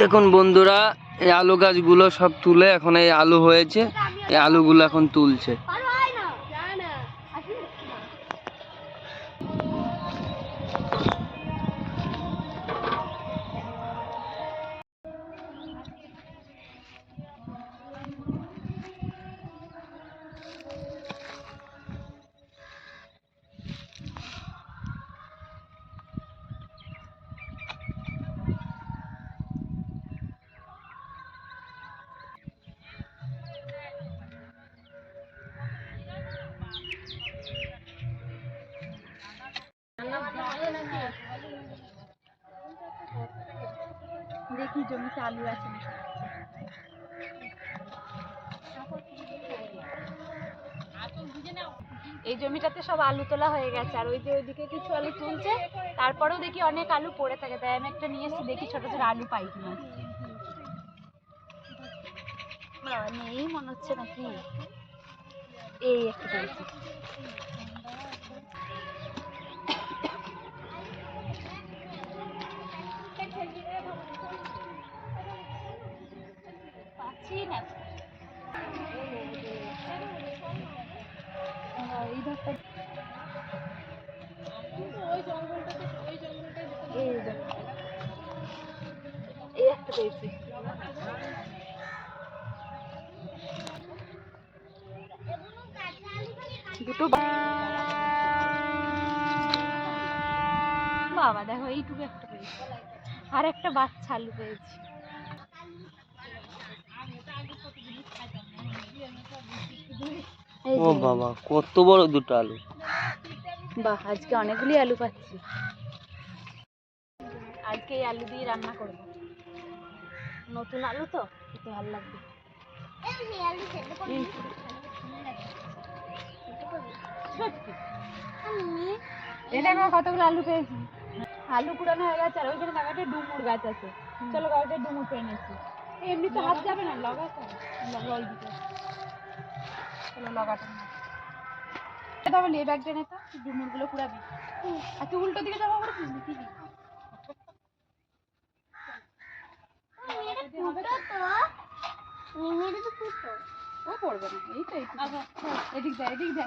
দেখুন বন্ধুরা, এই আলু গাছগুলো সব তুলে এখন এই আলু হয়েছে। এই আলুগুলো এখন তুলছে। জমিতে আলু আছে। এই জমিটাতে সব আলু তোলা হয়ে গেছে, আর ওই যে ওইদিকে কিছু আলু তুলছে, তারপরেও দেখি অনেক আলু পড়ে থাকে। তাই আমি একটা নিয়ে এসেছি, দেখি ছোট ছোট আলু পাই কিনা। নেই মনে হচ্ছে নাকি? এই একটা পেয়েছি এই একটা পেয়েছি দুটো বাবা দেখো এইটুকু একটা পেয়েছি। আর একটা বাচ্চা আলু পেয়েছি। ও বাবা কত বড় দুটো আলু? বাহ আজকে অনেকগুলি আলু পাচ্ছি। আজকে এই আলু দিয়ে রান্না করব। নতুন আলু তো খেতে ভালো লাগবে। এটা আমার কতগুলো আলু পেয়েছি? আলু কুড়ানো হয়ে গেছে আর ওইখানে কাকাটে ডুমুর গাছ আছে। চলো কাকাটে ডুমুর পেয়ে নিচ্ছি। এমনি তো হাত যাবে না লগাতে চলো লগাটা এটা বলি এই ব্যাগটা নে তো ডুমুরগুলো কুড়াবি আর তুই উল্টো দিকে যাব করেছিস নাকি কি? ও পড়বে না এই তো এদিক যা এদিক যা।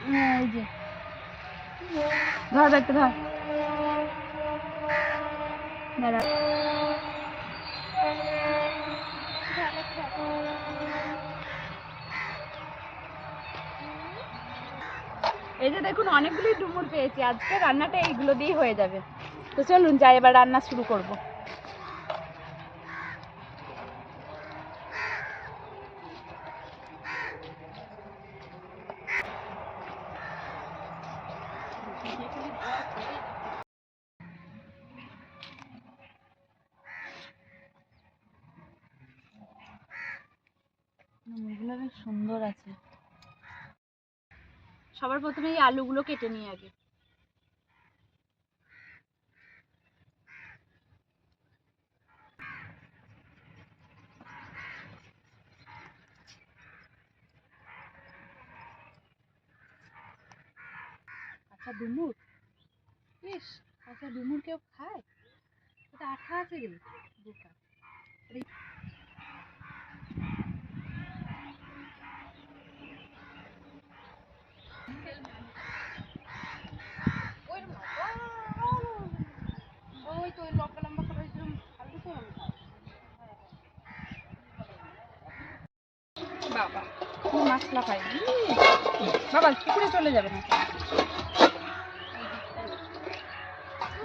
হ্যাঁ এই যে। এই যে দেখুন অনেকগুলি ডুমুর পেয়েছি। আজকে রান্নাটা এইগুলো দিয়েই হয়ে যাবে। তো চলুন, যাই, এবার রান্না শুরু করব এগুলো বেশ সুন্দর আছে সবার প্রথমে এই আলুগুলো কেটে নিই আগে। আচ্ছা ডুমুর। ইস আচ্ছা ডুমুর কেউ খায়? ওটা আঠা আছে বোকা। ওই করে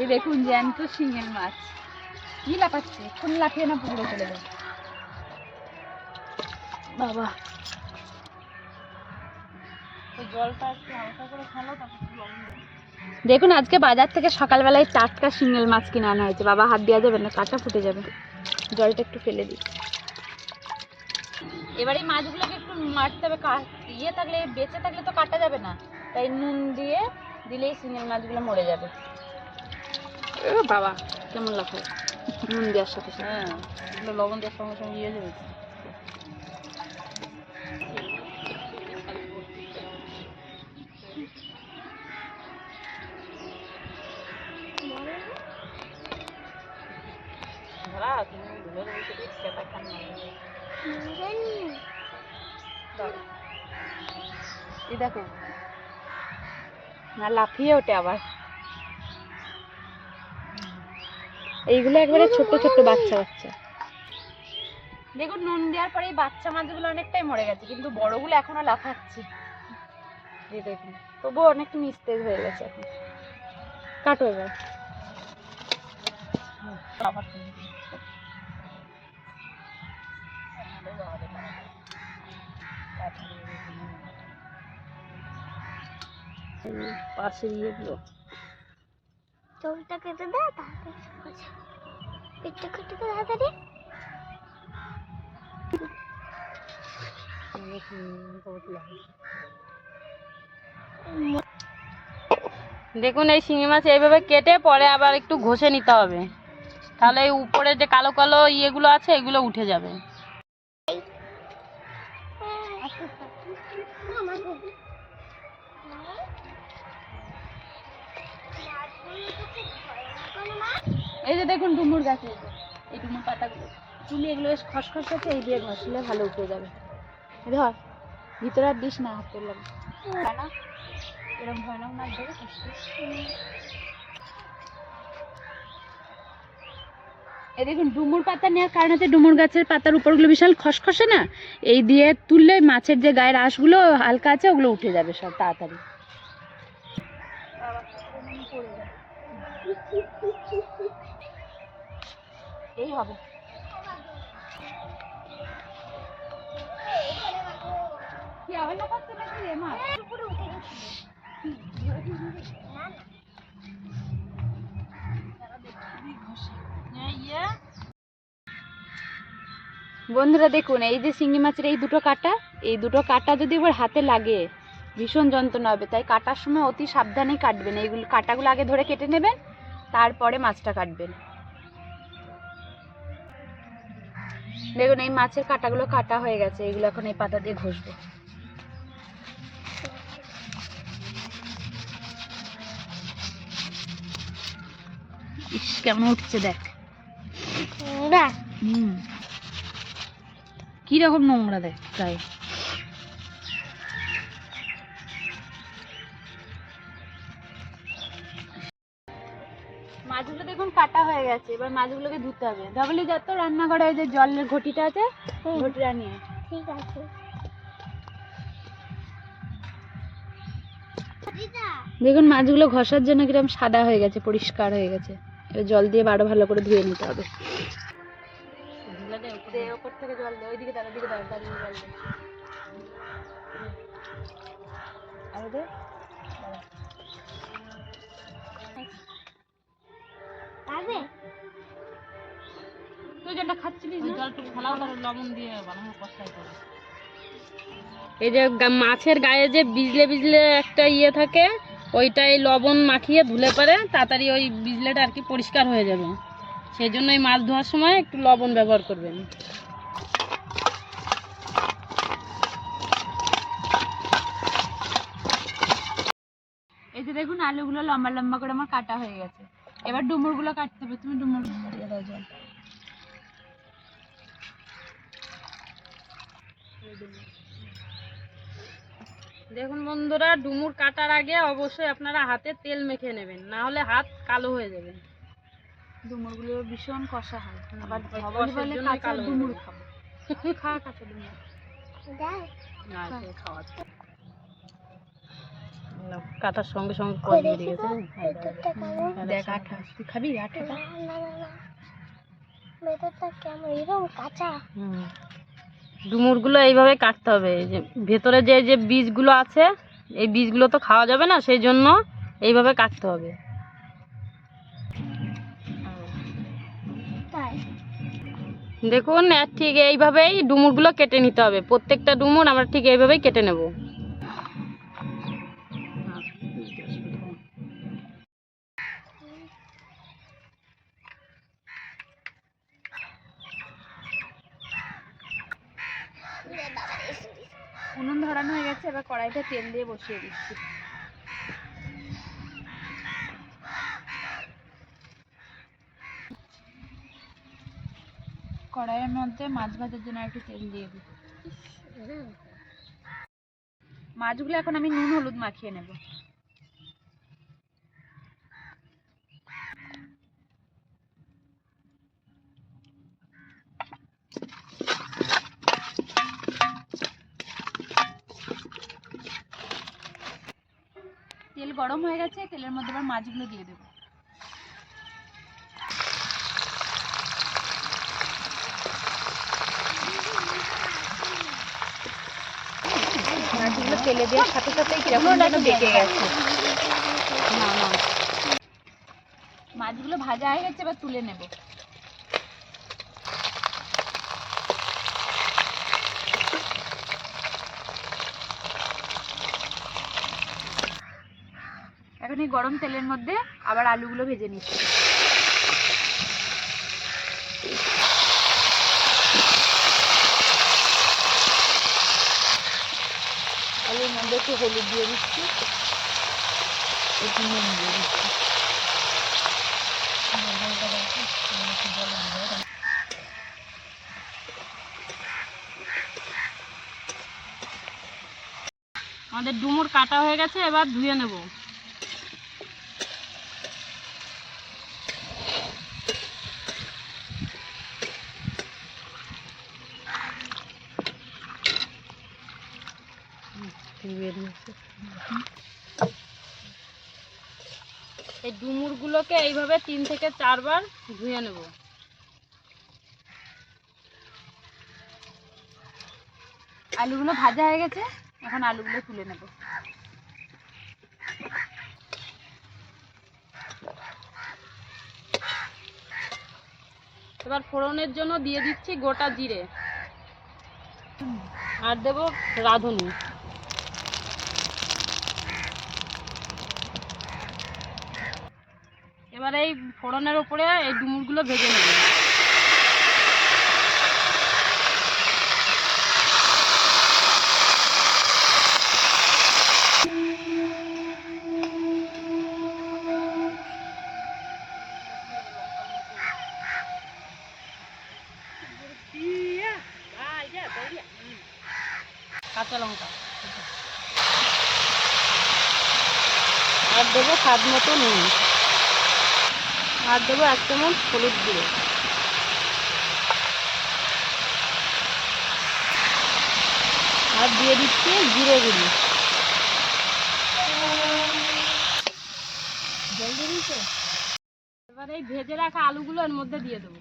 এই দেখুন, জ্যান্ত শিঙেল মাছ। কি লাফাচ্ছে? এখন লাফিয়ে না পুকুরে চলে যাবে। বাবা। দেখুন, আজকে বাজার থেকে সকালবেলায় টাটকা শিঙেল মাছ কিনে আনা হয়েছে। বাবা, হাত দেওয়া যাবে না, কাঁটা ফুটে যাবে। জলটা একটু ফেলে দিই। এবার মাছগুলোকে একটু মারতে হবে। ইয়ে থাকলে, বেঁচে থাকলে তো কাটা যাবে না। তাই নুন দিয়ে দিলেই শিঙেল মাছগুলো মরে যাবে। বাবা, কেমন লাফায় নুন দেওয়ার সাথে সাথে। হ্যাঁ লবণ দেওয়ার সঙ্গে সঙ্গে ইয়ে যাবে। এই দেখো না লাফিয়ে ওঠে আবার এইগুলো একবারে ছোট ছোট বাচ্চা বাচ্চা। দেখুন নুন দেওয়ার পরে এই বাচ্চা মাছগুলো অনেকটাই মরে গেছে কিন্তু বড়গুলো এখনও লাফাচ্ছে। দেখুন তবুও অনেকটা নিস্তেজ হয়ে গেছে এখন। কাটো এবার। পাশে ইয়েগুলো চোখটা কেটে দে তাড়াতাড়ি পেটটা কেটে দে তাড়াতাড়ি। দেখুন এই শিঙি মাছ এইভাবে কেটে পরে আবার একটু ঘষে নিতে হবে। তাহলে এই উপরে যে কালো কালো ইয়েগুলো আছে, এগুলো উঠে যাবে। এই যে দেখুন ডুমুর গাছে, এই ডুমুর পাতাগুলো। চুলি এগুলো বেশ খসখস আছে এই দিয়ে ঘষলে ভালো উঠে যাবে। ধর, ভিতরে আর দিস না হাত না এরকম ভয়ানক মাছ ধরে এই দেখুন, ডুমুর পাতা নেওয়ার কারণ হচ্ছে ডুমুর গাছের পাতার উপরগুলো বিশাল খসখসে না? এই দিয়ে তুললে মাছের যে গায়ের আঁশগুলো হালকা আছে, ওগুলো উঠে যাবে সব তাড়াতাড়ি। এই হবে। কি আবার না? রে মা বন্ধুরা দেখুন এই যে শিঙ্গি মাছের এই দুটো কাটা এই দুটো কাটা যদি এবার হাতে লাগে ভীষণ যন্ত্রণা হবে। তাই কাটার সময় অতি সাবধানেই কাটবেন। এইগুলো কাটাগুলো আগে ধরে কেটে নেবেন তারপরে মাছটা কাটবেন। দেখুন এই মাছের কাটাগুলো কাটা হয়ে গেছে। এগুলো এখন এই পাতা দিয়ে ঘষবো। ইস কেমন উঠছে দেখ। হুম। কি রকম নোংরা দেয় গায়ে মাছগুলো দেখুন কাটা হয়ে গেছে এবার মাছগুলোকে ধুতে হবে। ডাবলি যত রান্নাঘরে ওই যে জলের ঘটিটা আছে ঘটিটা নিয়ে। ঠিক আছে। দেখুন মাছগুলো ঘষার জন্য কীরকম সাদা হয়ে গেছে পরিষ্কার হয়ে গেছে। এবার জল দিয়ে আরও ভালো করে ধুয়ে নিতে হবে। ওপর থেকে জল দে ওইদিকে দাঁড়া ওইদিকে দাঁড়া দাঁড়িয়ে জল দে। আরও দে পারবে তুই যেটা খাচ্ছিলিস না লবণ দিয়ে বানানো কষাই করে। এই যে মাছের গায়ে যে বিজলে বিজলে একটা ইয়ে থাকে ওইটাই লবণ মাখিয়ে ধুলে পরে তাড়াতাড়ি ওই বিজলেটা আর কি পরিষ্কার হয়ে যাবে। সেই জন্য এই মাছ ধোয়ার সময় একটু লবণ ব্যবহার করবেন। এই যে দেখুন, আলুগুলো লম্বা লম্বা করে আমার কাটা হয়ে গেছে। এবার ডুমুরগুলো কাটতে হবে। তুমি ডুমুর দেখুন বন্ধুরা, ডুমুর কাটার আগে অবশ্যই আপনারা হাতে তেল মেখে নেবেন, না হলে হাত কালো হয়ে যাবে। ডুমুরগুলো ভীষণ কষা হয়। আবার ওই বলে কাঁচা ডুমুর খাব। খা কাঁচা ডুমুর। কাটার সঙ্গে সঙ্গে কই দেখি তো ভেতরটা কেমন? দেখ আঠা। তুই খাবি? আঠা না না না না। ভেতরটা কেমন? এরকম কাঁচা? ডুমুরগুলো এইভাবে কাটতে হবে। এই যে ভেতরে যে যে বীজগুলো আছে এই বীজগুলো তো খাওয়া যাবে না সেই জন্য এইভাবে কাটতে হবে। দেখুন ঠিক এইভাবেই ডুমুরগুলো কেটে নিতে হবে। প্রত্যেকটা ডুমুর আমরা ঠিক এইভাবেই কেটে নেব। উনুন ধরানো হয়ে গেছে, এবার কড়াইতে তেল দিয়ে বসিয়ে দিচ্ছি। কড়াইয়ের মধ্যে মাছ ভাজার জন্য একটু তেল দিয়ে দিই। মাছগুলো এখন আমি নুন, হলুদ মাখিয়ে নেব। তেল গরম হয়ে গেছে, তেলের মধ্যে এবার মাছগুলো দিয়ে দেবো। তেলে দেওয়ার সাথে সাথে কীরকম যেন বেঁকে গেছে। না না মাছগুলো ভাজা হয়ে গেছে, এবার তুলে নেব। এখন এই গরম তেলের মধ্যে আবার আলুগুলো ভেজে নিচ্ছি আলুর মধ্যে একটু হলুদ দিয়ে দিচ্ছি। একটু নুন দিয়ে দিচ্ছি আমাদের ডুমুর কাটা হয়ে গেছে, এবার ধুয়ে নেব। এই ডুমুরগুলোকে এইভাবে তিন থেকে চারবার ধুয়ে নেব। আলুগুলো ভাজা হয়ে গেছে, এখন আলুগুলো তুলে নেব। এবার ফোড়নের জন্য দিয়ে দিচ্ছি গোটা জিরে। আর দেব রাঁধুনি। এবার এই ফোড়নের উপরে এই ডুমুরগুলো ভেজে নেব। কাঁচা লঙ্কা। আর দেবো স্বাদ মতো নুন। আর দেবো এক চামচ হলুদ গুঁড়ো। আর দিয়ে দিচ্ছি জিরে গুঁড়ি। এবার এই ভেজে রাখা আলুগুলো এর মধ্যে দিয়ে দেবো।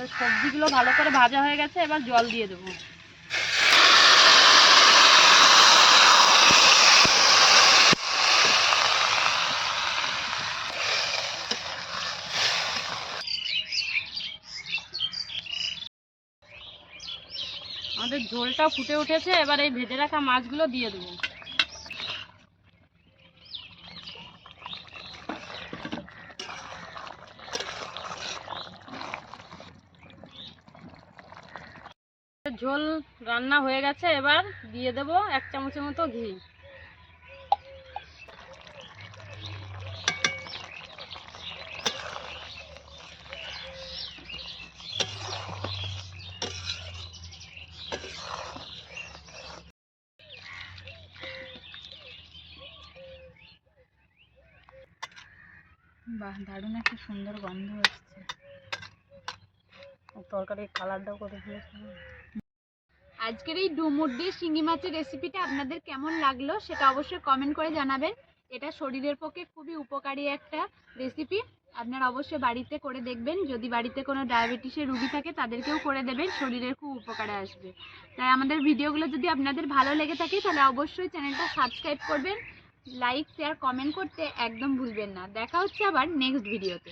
মানে সবজিগুলো ভালো করে ভাজা হয়ে গেছে, এবার জল দিয়ে দেবো। আমাদের ঝোলটা ফুটে উঠেছে, এবার এই ভেজে রাখা মাছগুলো দিয়ে দেবো। ঝোল রান্না হয়ে গেছে এবার দিয়ে দেবো এক চামচের মতো ঘি। বাহ দারুণ একটা সুন্দর গন্ধ হচ্ছে তরকারির কালারটাও করে দিয়েছে আজকের এই ডুমুর দিয়ে শিঙি মাছের রেসিপিটা আপনাদের কেমন লাগল সেটা অবশ্যই কমেন্ট করে জানাবেন। এটা শরীরের পক্ষে খুবই উপকারী একটা রেসিপি আপনারা অবশ্যই বাড়িতে করে দেখবেন। যদি বাড়িতে কোনো ডায়াবেটিসের রুগী থাকে, তাদেরকেও করে দেবেন। শরীরের খুব উপকারে আসবে। তাই আমাদের ভিডিওগুলো যদি আপনাদের ভালো লেগে থাকে, তাহলে অবশ্যই চ্যানেলটা সাবস্ক্রাইব করবেন। লাইক শেয়ার কমেন্ট করতে একদম ভুলবেন না। দেখা হচ্ছে আবার নেক্সট ভিডিওতে